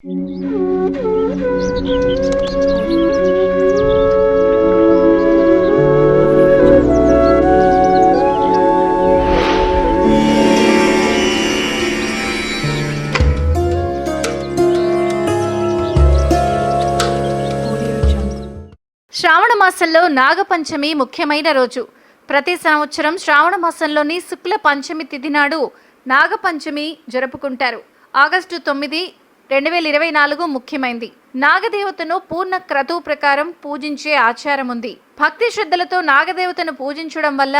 శ్రావణ మాసంలో నాగపంచమి ముఖ్యమైన రోజు. ప్రతి సంవత్సరం శ్రావణ మాసంలోని శుక్ల పంచమి తిథి నాడు నాగపంచమి జరుపుకుంటారు. ఆగస్టు తొమ్మిది రెండు వేల ఇరవై నాలుగు ముఖ్యమైంది. నాగదేవతను పూర్ణ క్రతువు ప్రకారం పూజించే ఆచారం ఉంది. భక్తి శ్రద్ధలతో నాగదేవతను పూజించడం వల్ల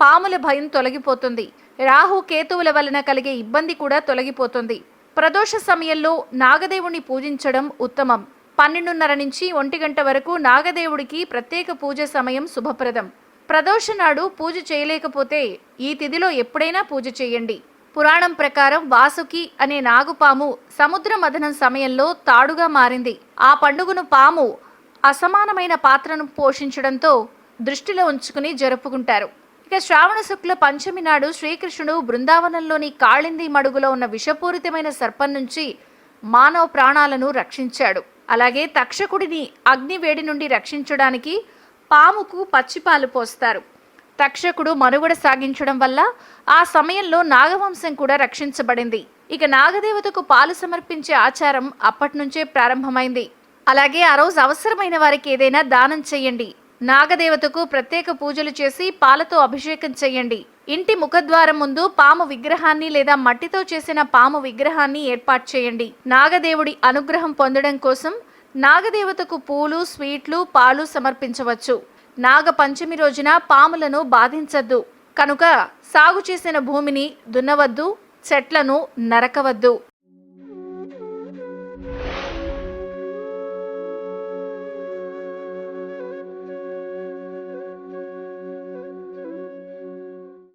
పాముల భయం తొలగిపోతుంది. రాహు కేతువుల వలన కలిగే ఇబ్బంది కూడా తొలగిపోతుంది. ప్రదోష సమయంలో నాగదేవుని పూజించడం ఉత్తమం. పన్నెండున్నర నుంచి ఒంటి గంట వరకు నాగదేవుడికి ప్రత్యేక పూజ సమయం శుభప్రదం. ప్రదోష నాడు పూజ చేయలేకపోతే ఈ తిథిలో ఎప్పుడైనా పూజ చేయండి. పురాణం ప్రకారం వాసుకి అనే నాగుపాము సముద్ర మథనం సమయంలో తాడుగా మారింది. ఆ పండుగను పాము అసమానమైన పాత్రను పోషించడంతో దృష్టిలో ఉంచుకుని జరుపుకుంటారు. ఇక శ్రావణ శుక్ల పంచమి నాడు శ్రీకృష్ణుడు బృందావనంలోని కాళింది మడుగులో ఉన్న విషపూరితమైన సర్పం నుంచి మానవ ప్రాణాలను రక్షించాడు. అలాగే తక్షకుడిని అగ్నివేడి నుండి రక్షించడానికి పాముకు పచ్చిపాలు పోస్తారు. తక్షకుడు మనుగడ సాగించడం వల్ల ఆ సమయంలో నాగవంశం కూడా రక్షించబడింది. ఇక నాగదేవతకు పాలు సమర్పించే ఆచారం అప్పటి నుంచే ప్రారంభమైంది. అలాగే ఆ రోజు అవసరమైన వారికి ఏదైనా దానం చేయండి. నాగదేవతకు ప్రత్యేక పూజలు చేసి పాలతో అభిషేకం చేయండి. ఇంటి ముఖద్వారం ముందు పాము విగ్రహాన్ని లేదా మట్టితో చేసిన పాము విగ్రహాన్ని ఏర్పాటు చేయండి. నాగదేవుడి అనుగ్రహం పొందడం కోసం నాగదేవతకు పూలు స్వీట్లు పాలు సమర్పించవచ్చు. నాగ పంచమి రోజున పాములను బాధించద్దు. కనుక సాగు చేసిన భూమిని దున్నవద్దు చెట్లను నరకవద్దు.